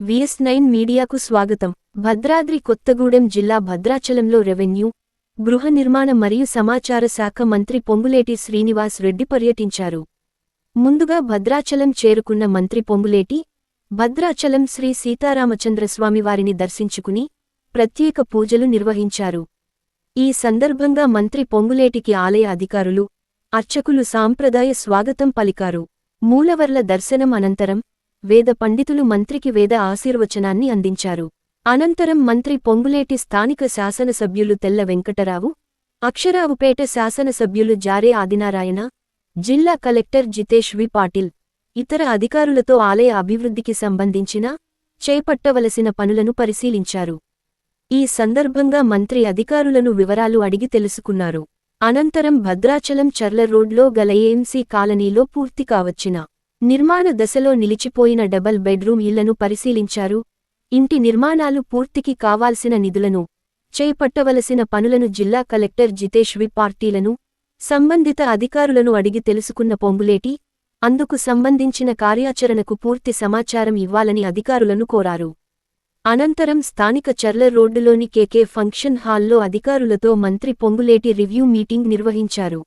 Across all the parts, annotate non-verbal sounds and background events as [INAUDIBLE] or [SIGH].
VS nine మీడియాకు స్వాగతం. భద్రాద్రి కొత్తగూడెం జిల్లా భద్రాచలంలో రెవెన్యూ గృహ నిర్మాణ మరియు సమాచార శాఖ మంత్రి పొంగులేటి శ్రీనివాస్ రెడ్డి పర్యటించారు. ముందుగా భద్రాచలం చేరుకున్న మంత్రి పొంగులేటి భద్రాచలం శ్రీ సీతారామచంద్రస్వామివారిని దర్శించుకుని ప్రత్యేక పూజలు నిర్వహించారు. ఈ సందర్భంగా మంత్రి పొంగులేటికి ఆలయ అధికారులు అర్చకులు సాంప్రదాయ స్వాగతం పలికారు. మూలవర్ల దర్శనం అనంతరం వేద పండితులు మంత్రికి వేద ఆశీర్వచనాన్ని అందించారు. అనంతరం మంత్రి పొంగులేటి స్థానిక శాసనసభ్యులు తెల్ల వెంకటరావు అక్షరావుపేట శాసనసభ్యులు జారే ఆదినారాయణ జిల్లా కలెక్టర్ జితేష్ వి. పాటిల్ ఇతర అధికారులతో ఆలయ అభివృద్ధికి సంబంధించిన చేపట్టవలసిన పనులను పరిశీలించారు. ఈ సందర్భంగా మంత్రి అధికారులను వివరాలు అడిగి తెలుసుకున్నారు. అనంతరం భద్రాచలం చర్ల రోడ్లో గల ఏఎంసీ కాలనీలో పూర్తి కావచ్చిన నిర్మాణ దశలో నిలిచిపోయిన డబల్ బెడ్రూమ్ ఇళ్ళను పరిశీలించారు. ఇంటి నిర్మాణాలు పూర్తికి కావాల్సిన నిధులను చేపట్టవలసిన పనులను జిల్లా కలెక్టర్ జితేష్ వి పార్టీలను సంబంధిత అధికారులను అడిగి తెలుసుకున్న పొంగులేటి అందుకు సంబంధించిన కార్యాచరణకు పూర్తి సమాచారం ఇవ్వాలని అధికారులను కోరారు. అనంతరం స్థానిక చర్ల రోడ్డులోని కేకే ఫంక్షన్ హాల్లో అధికారులతో మంత్రి పొంగులేటి రివ్యూ మీటింగ్ నిర్వహించారు.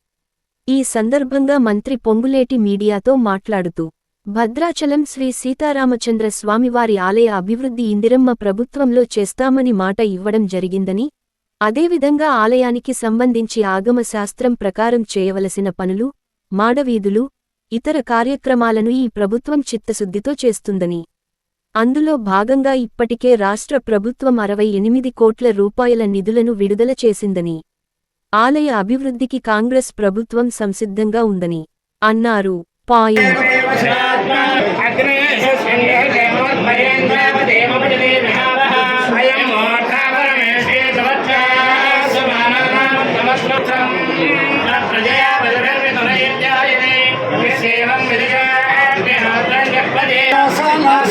ఈ సందర్భంగా మంత్రి పొంగులేటి మీడియాతో మాట్లాడుతూ భద్రాచలం శ్రీ సీతారామచంద్ర స్వామివారి ఆలయ అభివృద్ధి ఇందిరమ్మ ప్రభుత్వంలో చేస్తామని మాట ఇవ్వడం జరిగిందని అదేవిధంగా ఆలయానికి సంబంధించి ఆగమశాస్త్రం ప్రకారం చేయవలసిన పనులు మాడవీధులు ఇతర కార్యక్రమాలను ఈ ప్రభుత్వం చిత్తశుద్ధితో చేస్తుందని. అందులో భాగంగా ఇప్పటికే రాష్ట్ర ప్రభుత్వం అరవై ఎనిమిది కోట్ల రూపాయల నిధులను విడుదల చేసిందని. ఆలయ అభివృద్ధికి కాంగ్రెస్ ప్రభుత్వం సంసిద్ధంగా ఉందని అన్నారు పాయింట్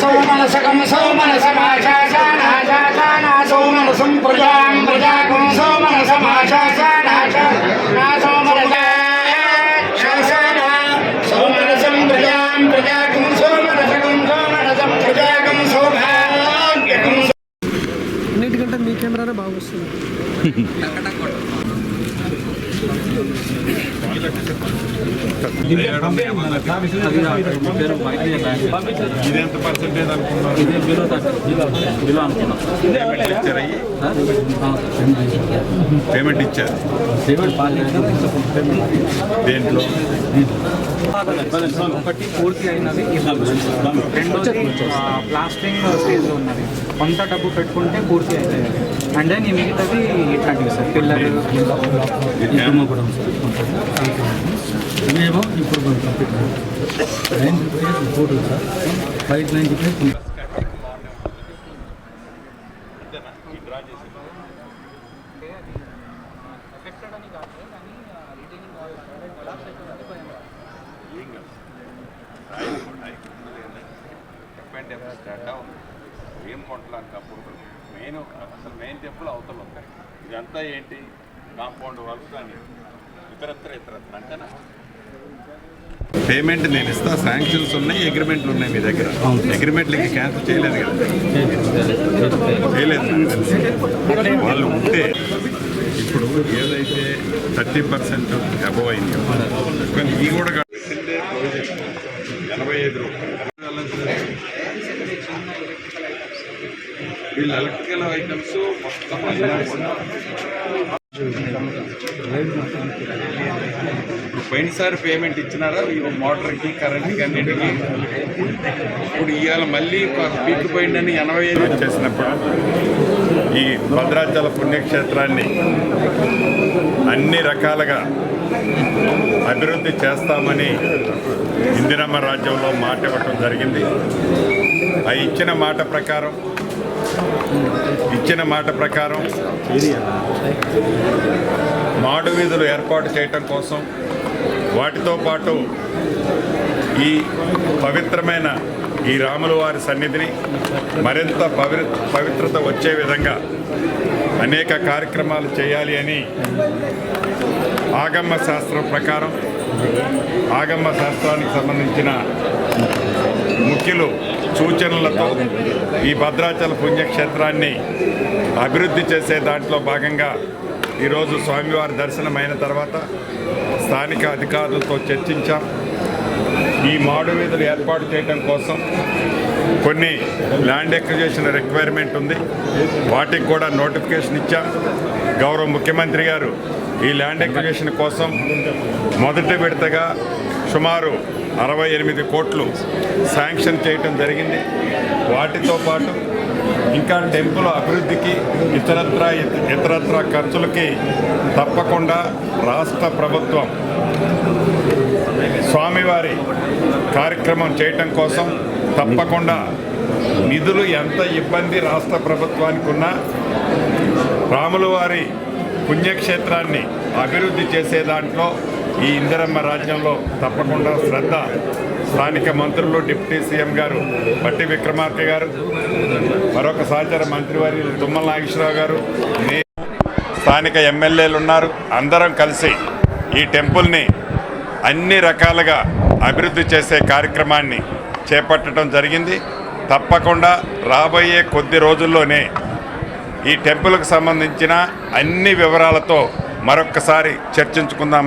సోమనసకం సోమన సోమనసం ప్రజాం ప్రజాకం కెమెరానే బాగా వస్తుంది. [LAUGHS] ఇదెంత పర్సెంటేజ్ బిలో బిలో అనుకున్నాం పేమెంట్ ఇచ్చారు. అయ్యి పేమెంట్ ఇచ్చారు పేమెంట్ దేంట్లో ఒకటి పూర్తి అయినది రెండోది ప్లాస్టింగ్ స్టేజ్ ఉన్నది కొంత డబ్బు పెట్టుకుంటే పూర్తి అవుతుంది అండ్ దెన్ ఈ మిగతాది ఇట్లాంటివి సార్ పిల్లలు ఇంకమ్మ కూడా ఇప్పుడు sir complete ninety five photo sir five ninety five ఏం అప్పుడు మెయిన్ అసలు మెయిన్ టెంపుల్ అవతల ఉంది ఇదంతా ఏంటి కాంపౌండ్ వాళ్ళు కానీ ఇతరత్ర ఇతరత్ర అంటేనా పేమెంట్ నేను ఇస్తా శాంక్షన్స్ ఉన్నాయి అగ్రిమెంట్లు ఉన్నాయి మీ దగ్గర అగ్రిమెంట్లు ఇంకా క్యాన్సిల్ చేయలేదు కదా చేయలేదు. వాళ్ళు ఉంటే ఇప్పుడు ఏదైతే థర్టీ పర్సెంట్ అబవ్ అయింది కానీ ఈ కూడా. పెట్టిందే. ఎనభై ఐదు రూపాయలు వీళ్ళు ఎలక్ట్రికల్ ఐటమ్స్ మొత్తం. పోయినసారి పేమెంట్ ఇచ్చినారా? ఈ మోటార్కి కరెంట్కి అన్నిటికీ? ఇప్పుడు ఇవాళ మళ్ళీ పీక్ పోయిందని ఎనభై ఐదు వచ్చేసినప్పుడు ఈ భద్రాచల పుణ్యక్షేత్రాన్ని అన్ని రకాలుగా అభివృద్ధి చేస్తామని ఇందిరమ్మ రాజ్యంలో మాట ఇవ్వటం జరిగింది. ఆ ఇచ్చిన మాట ప్రకారం ఇచ్చిన మాట ప్రకారం మాడు వీధులు ఏర్పాటు చేయటం కోసం వాటితో పాటు ఈ పవిత్రమైన ఈ రాముల వారి సన్నిధిని మరింత పవి పవిత్రత వచ్చే విధంగా అనేక కార్యక్రమాలు చేయాలి అని ఆగమ శాస్త్రం ప్రకారం ఆగమ శాస్త్రానికి సంబంధించిన ముఖ్యులు సూచనలతో ఈ భద్రాచల పుణ్యక్షేత్రాన్ని అభివృద్ధి చేసే దాంట్లో భాగంగా ఈరోజు స్వామివారి దర్శనం అయిన తర్వాత స్థానిక అధికారులతో చర్చించాం. ఈ మాడు వీధులు ఏర్పాటు చేయడం కోసం కొన్ని ల్యాండ్ ఎక్విజేషన్ రిక్వైర్మెంట్ ఉంది. వాటికి కూడా నోటిఫికేషన్ ఇచ్చాం. గౌరవ ముఖ్యమంత్రి గారు ఈ ల్యాండ్ ఎక్విజేషన్ కోసం మొదటి విడతగా సుమారు అరవై ఎనిమిది కోట్లు శాంక్షన్ చేయటం జరిగింది. వాటితో పాటు ఇంకా టెంపుల్ అభివృద్ధికి ఇతరత్ర ఇతరత్ర ఖర్చులకి తప్పకుండా రాష్ట్ర ప్రభుత్వం స్వామివారి కార్యక్రమం చేయటం కోసం తప్పకుండా నిధులు ఎంత ఇబ్బంది రాష్ట్ర ప్రభుత్వానికి ఉన్నా రాముల వారి పుణ్యక్షేత్రాన్ని అభివృద్ధి చేసే దాంట్లో ఈ ఇందిరమ్మ రాజ్యంలో తప్పకుండా శ్రద్ధ. స్థానిక మంత్రులు డిప్యూటీ సీఎం గారు బట్టి విక్రమార్క గారు మరొక సహచర మంత్రివర్యులు తుమ్మల నాగేశ్వరరావు గారు స్థానిక ఎమ్మెల్యేలు ఉన్నారు. అందరం కలిసి ఈ టెంపుల్ని అన్ని రకాలుగా అభివృద్ధి చేసే కార్యక్రమాన్ని చేపట్టడం జరిగింది. తప్పకుండా రాబోయే కొద్ది రోజుల్లోనే ఈ టెంపుల్కి సంబంధించిన అన్ని వివరాలతో మరొక్కసారి చర్చించుకుందాం.